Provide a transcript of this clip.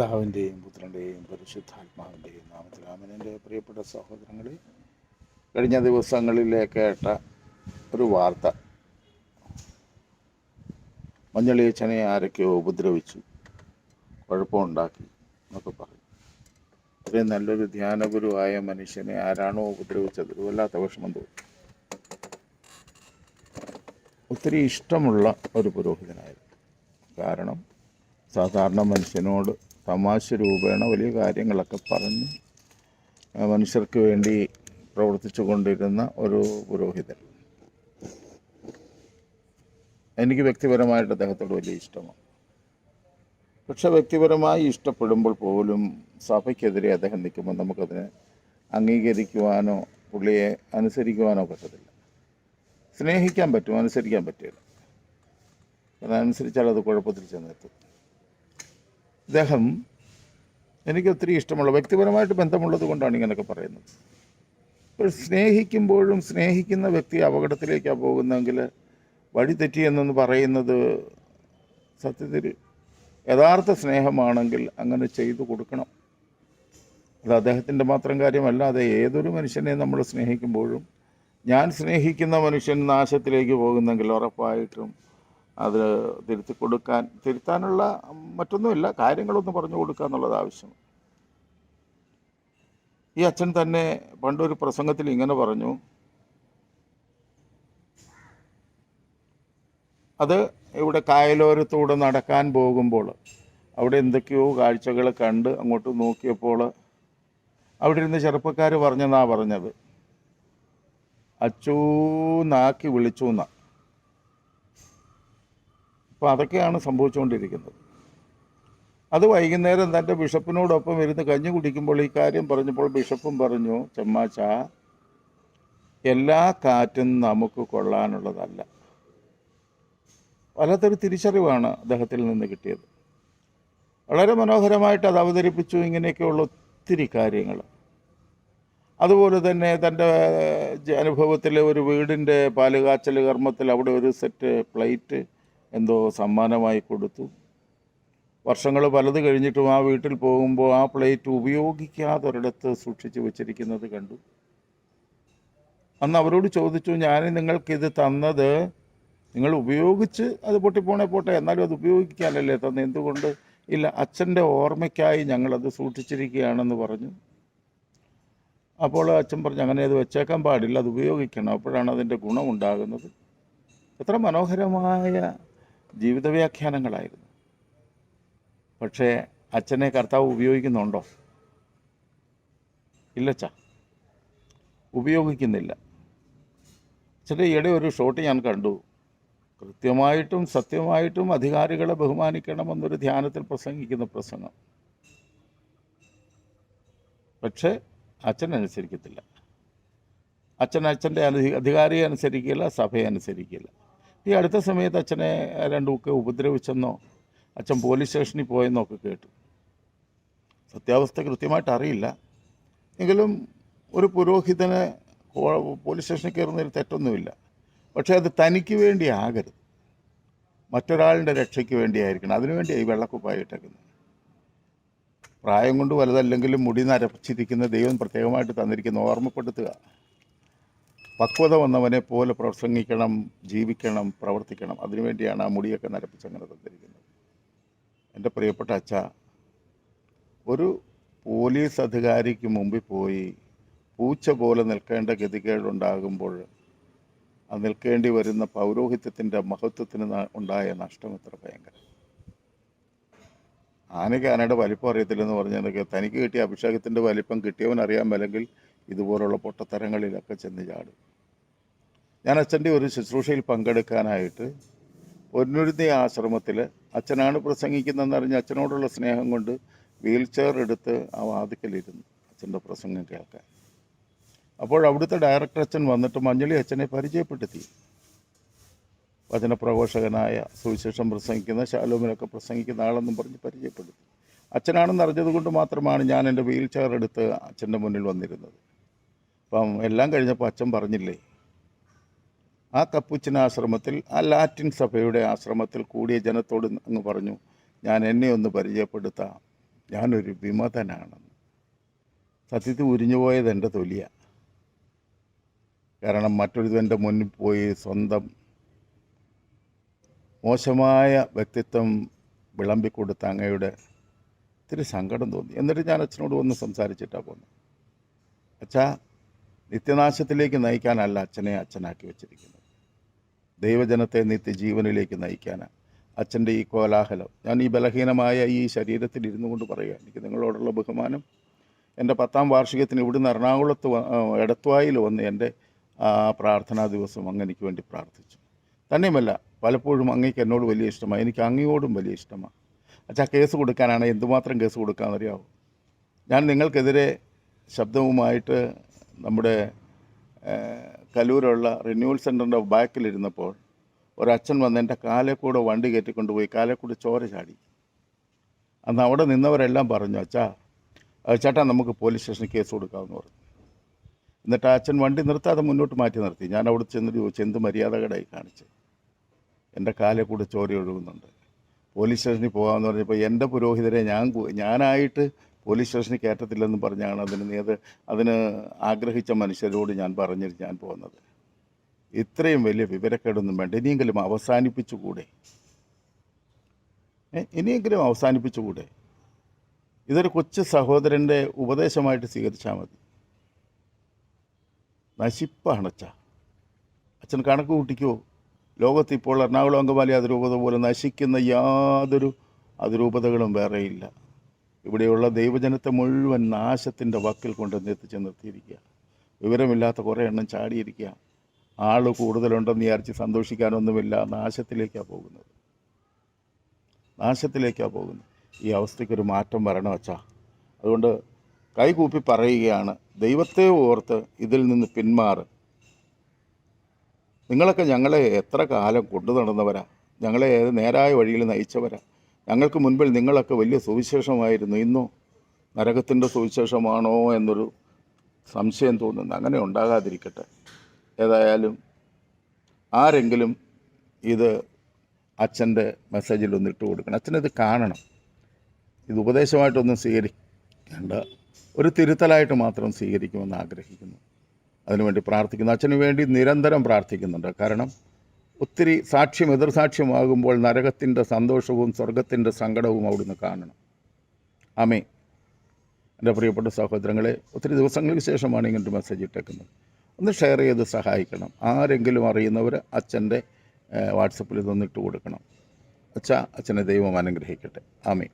പിതാവിന്റെയും പുത്രന്റെയും പരിശുദ്ധാത്മാവിന്റെയും നാമത്തിൽ ആമനന്റെ പ്രിയപ്പെട്ട സഹോദരങ്ങളെ കഴിഞ്ഞ ദിവസങ്ങളിലെ കേട്ട ഒരു വാർത്ത. മഞ്ഞളിയച്ചനെ ആരൊക്കെയോ ഉപദ്രവിച്ചു കുഴപ്പമുണ്ടാക്കി എന്നൊക്കെ പറയും അത്രയും നല്ലൊരു ധ്യാനഗുരുവായ മനുഷ്യനെ ആരാണോ ഉപദ്രവിച്ചത്? വല്ലാത്ത വിഷമം തോന്നി. ഒത്തിരി ഇഷ്ടമുള്ള ഒരു പുരോഹിതനായിരുന്നു. കാരണം സാധാരണ മനുഷ്യനോട് തമാശ രൂപേണ വലിയ കാര്യങ്ങളൊക്കെ പറഞ്ഞ് മനുഷ്യർക്ക് വേണ്ടി പ്രവർത്തിച്ചു കൊണ്ടിരുന്ന ഒരു പുരോഹിതൻ. എനിക്ക് വ്യക്തിപരമായിട്ട് അദ്ദേഹത്തോട് വലിയ ഇഷ്ടമാണ്. പക്ഷെ വ്യക്തിപരമായി ഇഷ്ടപ്പെടുമ്പോൾ പോലും സഭയ്ക്കെതിരെ അദ്ദേഹം നിൽക്കുമ്പോൾ നമുക്കതിനെ അംഗീകരിക്കുവാനോ പുള്ളിയെ അനുസരിക്കുവാനോ പറ്റത്തില്ല. സ്നേഹിക്കാൻ പറ്റും അനുസരിക്കാൻ പറ്റില്ല. കാരണം അനുസരിച്ചാൽ അത് കുഴപ്പത്തിൽ ചെന്നെത്തും. ഇദ്ദേഹം എനിക്ക് ഒത്തിരി ഇഷ്ടമുള്ള വ്യക്തിപരമായിട്ട് ബന്ധമുള്ളത് കൊണ്ടാണ് ഇങ്ങനെയൊക്കെ പറയുന്നത്. ഇപ്പോൾ സ്നേഹിക്കുമ്പോഴും സ്നേഹിക്കുന്ന വ്യക്തി അപകടത്തിലേക്കാണ് പോകുന്നതെങ്കിൽ വഴി തെറ്റിയെന്നൊന്ന് പറയുന്നത് സത്യത്തിൽ യഥാർത്ഥ സ്നേഹമാണെങ്കിൽ അങ്ങനെ ചെയ്തു കൊടുക്കണം. അത് അദ്ദേഹത്തിന്റെ മാത്രം കാര്യമല്ല അത് ഏതൊരു മനുഷ്യനെ നമ്മൾ സ്നേഹിക്കുമ്പോഴും ഞാൻ സ്നേഹിക്കുന്ന മനുഷ്യൻ നാശത്തിലേക്ക് പോകുന്നെങ്കിൽ ഉറപ്പായിട്ടും അത് തിരുത്തി കൊടുക്കാൻ തിരുത്താനുള്ള മറ്റൊന്നുമില്ല. കാര്യങ്ങളൊന്ന് പറഞ്ഞു കൊടുക്കുക എന്നുള്ളത് ആവശ്യം. ഈ അച്ഛൻ തന്നെ പണ്ടൊരു പ്രസംഗത്തിൽ ഇങ്ങനെ പറഞ്ഞു. അത് ഇവിടെ കായലോരത്തൂടെ നടക്കാൻ പോകുമ്പോൾ അവിടെ എന്തൊക്കെയോ കാഴ്ചകൾ കണ്ട് അങ്ങോട്ട് നോക്കിയപ്പോൾ അവിടെ ഇരുന്ന് ചെറുപ്പക്കാർ പറഞ്ഞെന്നാ പറഞ്ഞത്. അച്ചൂന്നാക്കി വിളിച്ചു എന്നാ അപ്പോൾ അതൊക്കെയാണ് സംഭവിച്ചുകൊണ്ടിരിക്കുന്നത്. അത് വൈകുന്നേരം തന്റെ ബിഷപ്പിനോടൊപ്പം ഇരുന്ന് കഞ്ഞി കുടിക്കുമ്പോൾ ഈ കാര്യം പറഞ്ഞപ്പോൾ ബിഷപ്പും പറഞ്ഞു ചെമ്മാച്ച എല്ലാ കാറ്റും നമുക്ക് കൊള്ളാനുള്ളതല്ല. വല്ലാത്തൊരു തിരിച്ചറിവാണ് അദ്ദേഹത്തിൽ നിന്ന് കിട്ടിയത്. വളരെ മനോഹരമായിട്ട് അത് അവതരിപ്പിച്ചു. ഇങ്ങനെയൊക്കെയുള്ള ഒത്തിരി കാര്യങ്ങൾ. അതുപോലെ തന്നെ തന്റെ അനുഭവത്തിലെ ഒരു വീടിന്റെ പാലുകാച്ചൽ കർമ്മത്തിൽ അവിടെ ഒരു സെറ്റ് പ്ലേറ്റ് എന്തോ സമ്മാനമായി കൊടുത്തു. വർഷങ്ങൾ പലത് കഴിഞ്ഞിട്ടും ആ വീട്ടിൽ പോകുമ്പോൾ ആ പ്ലേറ്റ് ഉപയോഗിക്കാതെ ഒരിടത്ത് സൂക്ഷിച്ചു വെച്ചിരിക്കുന്നത് കണ്ടു. അന്ന് അവരോട് ചോദിച്ചു ഞാൻ നിങ്ങൾക്കിത് തന്നത് നിങ്ങൾ ഉപയോഗിച്ച് അത് പൊട്ടിപ്പോണേ പോട്ടെ എന്നാലും അത് ഉപയോഗിക്കാനല്ലേ തന്നെ എന്തുകൊണ്ട്? ഇല്ല അച്ഛന്റെ ഓർമ്മയ്ക്കായി ഞങ്ങളത് സൂക്ഷിച്ചിരിക്കുകയാണെന്ന് പറഞ്ഞു. അപ്പോൾ അച്ഛൻ പറഞ്ഞു അങ്ങനെ അത് വെച്ചേക്കാൻ പാടില്ല അത് ഉപയോഗിക്കണം അപ്പോഴാണ് അതിന്റെ ഗുണമുണ്ടാകുന്നത്. എത്ര മനോഹരമായ ജീവിത വ്യാഖ്യാനങ്ങളായിരുന്നു പക്ഷേ അച്ഛനെ കർത്താവ് ഉപയോഗിക്കുന്നുണ്ടോ? ഇല്ലച്ച. ഉപയോഗിക്കുന്നില്ല. ചില ഈയിടെ ഒരു ഷോട്ട് ഞാൻ കണ്ടു. കൃത്യമായിട്ടും സത്യമായിട്ടും അധികാരികളെ ബഹുമാനിക്കണമെന്നൊരു ധ്യാനത്തിൽ പ്രസംഗിക്കുന്ന പ്രസംഗം. പക്ഷേ അച്ഛൻ അനുസരിക്കത്തില്ല. അച്ഛൻ അച്ഛന്റെ അധി അധികാരിയെ അനുസരിക്കില്ല സഭയെ അനുസരിക്കില്ല ഈ അടുത്ത സമയത്ത് അച്ഛനെ രണ്ടുമൊക്കെ ഉപദ്രവിച്ചെന്നോ അച്ഛൻ പോലീസ് സ്റ്റേഷനിൽ പോയെന്നോ ഒക്കെ കേട്ടു. സത്യാവസ്ഥ കൃത്യമായിട്ട് അറിയില്ല. എങ്കിലും ഒരു പുരോഹിതനെ പോലീസ് സ്റ്റേഷനിൽ കയറുന്നതിൽ തെറ്റൊന്നുമില്ല. പക്ഷേ അത് തനിക്ക് വേണ്ടി ആകരുത്. മറ്റൊരാളുടെ രക്ഷയ്ക്ക് വേണ്ടിയായിരിക്കണം. അതിനുവേണ്ടിയായി ഈ വെള്ളക്കുപ്പായിട്ടേക്കുന്നത് പ്രായം കൊണ്ട് വലുതല്ലെങ്കിലും മുടി നരച്ചിരിക്കുന്ന ദൈവം പ്രത്യേകമായിട്ട് തന്നിരിക്കുന്ന ഓർമ്മപ്പെടുത്തുക. പക്വത വന്നവനെ പോലെ പ്രസംഗിക്കണം ജീവിക്കണം പ്രവർത്തിക്കണം. അതിനുവേണ്ടിയാണ് ആ മുടിയൊക്കെ നരപ്പിച്ച് അങ്ങനെ തന്നിരിക്കുന്നത്. എന്റെ പ്രിയപ്പെട്ട അച്ഛ ഒരു പോലീസ് അധികാരിക്ക് മുമ്പിൽ പോയി പൂച്ച പോലെ നിൽക്കേണ്ട ഗതികേടുണ്ടാകുമ്പോൾ ആ നിൽക്കേണ്ടി വരുന്ന പൗരോഹിത്യത്തിന്റെ മഹത്വത്തിന് ഉണ്ടായ നഷ്ടം എത്ര ഭയങ്കരം. ആനയ്ക്ക് ആനയുടെ വലിപ്പം അറിയത്തില്ലെന്ന് പറഞ്ഞതൊക്കെ തനിക്ക് കിട്ടിയ അഭിഷേകത്തിന്റെ വലിപ്പം കിട്ടിയവൻ അറിയാൻ മേലെങ്കിൽ ഇതുപോലുള്ള പൊട്ടത്തരങ്ങളിലൊക്കെ ചെന്ന് ചാടും. ഞാൻ അച്ഛന്റെ ഒരു ശുശ്രൂഷയിൽ പങ്കെടുക്കാനായിട്ട് പൊന്നുരുതി ആശ്രമത്തിൽ അച്ഛനാണ് പ്രസംഗിക്കുന്നതെന്ന് അറിഞ്ഞ് അച്ഛനോടുള്ള സ്നേഹം കൊണ്ട് വീൽ ചെയർ എടുത്ത് ആ വാതിക്കലിരുന്നു അച്ഛന്റെ പ്രസംഗം കേൾക്കാൻ. അപ്പോൾ അവിടുത്തെ ഡയറക്ടർ അച്ഛൻ വന്നിട്ട് മഞ്ഞളി അച്ഛനെ പരിചയപ്പെടുത്തി. വചനപ്രഘോഷകനായ സുവിശേഷം പ്രസംഗിക്കുന്ന ശാലോമിനൊക്കെ പ്രസംഗിക്കുന്ന ആളെന്നും പറഞ്ഞ് പരിചയപ്പെടുത്തി. അച്ഛനാണെന്ന് അറിഞ്ഞത് കൊണ്ട് മാത്രമാണ് ഞാൻ എന്റെ വീൽ ചെയർ എടുത്ത് അച്ഛന്റെ മുന്നിൽ വന്നിരുന്നത്. അപ്പം എല്ലാം കഴിഞ്ഞപ്പോൾ അച്ഛൻ പറഞ്ഞില്ലേ ആ കപ്പുച്ചിൻ ആശ്രമത്തിൽ ആ ലാറ്റിൻ സഭയുടെ ആശ്രമത്തിൽ കൂടിയ ജനത്തോട് അങ്ങ് പറഞ്ഞു ഞാൻ എന്നെ ഒന്ന് പരിചയപ്പെടുത്താം. ഞാനൊരു വിമതനാണെന്ന്. സത്യത്തിൽ ഉരിഞ്ഞു പോയത് എന്റെ തൊലിയാണ് കാരണം മറ്റൊരുവന്റെ മുന്നിൽ പോയി സ്വന്തം മോശമായ വ്യക്തിത്വം വിളമ്പിക്കൊടുത്ത അങ്ങയുടെ ഇത്തിരി സങ്കടം തോന്നി. എന്നിട്ട് ഞാൻ അച്ഛനോട് ഒന്ന് സംസാരിച്ചിട്ടാണ് പോകുന്നത് അച്ഛാ നിത്യനാശത്തിലേക്ക് നയിക്കാനല്ല അച്ഛനെ അച്ഛനാക്കി വെച്ചിരിക്കുന്നത്. ദൈവജനത്തെ നിത്യജീവനിലേക്ക് നയിക്കാനാണ് അച്ഛന്റെ ഈ കോലാഹലം. ഞാൻ ഈ ബലഹീനമായ ഈ ശരീരത്തിൽ ഇരുന്നു കൊണ്ട് പറയുക എനിക്ക് നിങ്ങളോടുള്ള ബഹുമാനം. എന്റെ പത്താം വാർഷികത്തിന് ഇവിടുന്ന് എറണാകുളത്ത് എടത്വായിൽ വന്ന് എന്റെ പ്രാർത്ഥനാ ദിവസം അങ്ങനെക്ക് വേണ്ടി പ്രാർത്ഥിച്ചു. തന്നെയുമല്ല പലപ്പോഴും അങ്ങേക്ക് എന്നോട് വലിയ ഇഷ്ടമാണ് എനിക്ക് അങ്ങയോടും വലിയ ഇഷ്ടമാണ് അച്ഛാ കേസ് കൊടുക്കാനാണ്. എന്തുമാത്രം കേസ് കൊടുക്കാമെന്നറിയാവോ ഞാൻ നിങ്ങൾക്കെതിരെ ശബ്ദവുമായിട്ട് നമ്മുടെ കലൂരുള്ള റിന്യൂവൽ സെന്ററിന്റെ ബാക്കിലിരുന്നപ്പോൾ ഒരച്ഛൻ വന്ന് എന്റെ കാലെ കൂടെ വണ്ടി കയറ്റിക്കൊണ്ടുപോയി കാലേക്കൂടെ കാലെ കൂടെ ചോര ചാടി. അന്ന് അവിടെ നിന്നവരെല്ലാം പറഞ്ഞു അച്ഛാ ചേട്ടാ നമുക്ക് പോലീസ് സ്റ്റേഷനിൽ കേസ് കൊടുക്കാമെന്ന് പറഞ്ഞു. എന്നിട്ട് അച്ഛൻ വണ്ടി നിർത്താതെ മുന്നോട്ട് മാറ്റി നിർത്തി. ഞാൻ അവിടെ ചെന്ന് ചോദിച്ചു എന്ത് മര്യാദകടായി കാണിച്ച്. എന്റെ കാലെ കൂടെ ചോര ഒഴുകുന്നുണ്ട്. പോലീസ് സ്റ്റേഷനിൽ പോകാമെന്ന് പറഞ്ഞപ്പോൾ എന്റെ പുരോഹിതരെ ഞാൻ ഞാനായിട്ട് പോലീസ് സ്റ്റേഷനിൽ കയറ്റത്തില്ലെന്ന് പറഞ്ഞാണ് അതിന് നേത് അതിന് ആഗ്രഹിച്ച മനുഷ്യരോട് ഞാൻ പറഞ്ഞിട്ട് ഞാൻ പോകുന്നത്. ഇത്രയും വലിയ വിവരക്കേടൊന്നും വേണ്ട. ഇനിയെങ്കിലും അവസാനിപ്പിച്ചുകൂടെ? ഇനിയെങ്കിലും അവസാനിപ്പിച്ചുകൂടെ? ഇതൊരു കൊച്ചു സഹോദരന്റെ ഉപദേശമായിട്ട് സ്വീകരിച്ചാൽ മതി. നശിപ്പാണ് അച്ഛ. അച്ഛൻ കണക്ക് കൂട്ടിക്കോ. ലോകത്ത് ഇപ്പോൾ എറണാകുളം അങ്കമാലി അതിരൂപത പോലെ നശിക്കുന്ന യാതൊരു അതിരൂപതകളും വേറെയില്ല. ഇവിടെയുള്ള ദൈവജനത്തെ മുഴുവൻ നാശത്തിന്റെ വക്കിൽ കൊണ്ടുവന്ന് എത്തിച്ച് നിർത്തിയിരിക്കുക. വിവരമില്ലാത്ത കുറേ എണ്ണം ചാടിയിരിക്കുക. ആൾ കൂടുതലുണ്ടെന്ന് വിചാരിച്ച് സന്തോഷിക്കാനൊന്നുമില്ല. നാശത്തിലേക്കാണ് പോകുന്നത്. നാശത്തിലേക്കാണ് പോകുന്നത്. ഈ അവസ്ഥയ്ക്കൊരു മാറ്റം വരണം അച്ഛാ? അതുകൊണ്ട് കൈകൂപ്പി പറയുകയാണ്. ദൈവത്തെ ഓർത്ത് ഇതിൽ നിന്ന് പിന്മാറ് നിങ്ങളൊക്കെ ഞങ്ങളെ എത്ര കാലം കൊണ്ടു നടന്നവരാ ഞങ്ങളെ നേരായ വഴിയിൽ നയിച്ചവരാ? ഞങ്ങൾക്ക് മുൻപിൽ നിങ്ങളൊക്കെ വലിയ സുവിശേഷമായിരുന്നു. ഇന്നോ നരകത്തിന്റെ സുവിശേഷമാണോ എന്നൊരു സംശയം തോന്നുന്നു. അങ്ങനെ ഉണ്ടാകാതിരിക്കട്ടെ. ഏതായാലും ആരെങ്കിലും ഇത് അച്ഛന്റെ മെസ്സേജിൽ ഒന്ന് ഇട്ട് കൊടുക്കണം. അച്ഛനത് കാണണം. ഇത് ഉപദേശമായിട്ടൊന്നും സ്വീകരിക്കേണ്ട. ഒരു തിരുത്തലായിട്ട് മാത്രം സ്വീകരിക്കുമെന്ന് ആഗ്രഹിക്കുന്നു. അതിനുവേണ്ടി പ്രാർത്ഥിക്കുന്നു. അച്ഛന് വേണ്ടി നിരന്തരം പ്രാർത്ഥിക്കുന്നുണ്ട്. കാരണം ഒത്തിരി സാക്ഷ്യം എതിർസാക്ഷ്യമാകുമ്പോൾ നരകത്തിന്റെ സന്തോഷവും സ്വർഗത്തിന്റെ സങ്കടവും അവിടുന്ന് കാണണം. ആമേ എന്റെ പ്രിയപ്പെട്ട സഹോദരങ്ങളെ ഒത്തിരി ദിവസങ്ങൾക്ക് ശേഷമാണ് ഇങ്ങനൊരു മെസ്സേജ് ഇട്ടേക്കുന്നത്. ഒന്ന് ഷെയർ ചെയ്ത് സഹായിക്കണം. ആരെങ്കിലും അറിയുന്നവർ അച്ഛന്റെ വാട്സപ്പിൽ ഇതൊന്നിട്ട് കൊടുക്കണം. അച്ഛാ അച്ഛനെ ദൈവം അനുഗ്രഹിക്കട്ടെ. ആമേ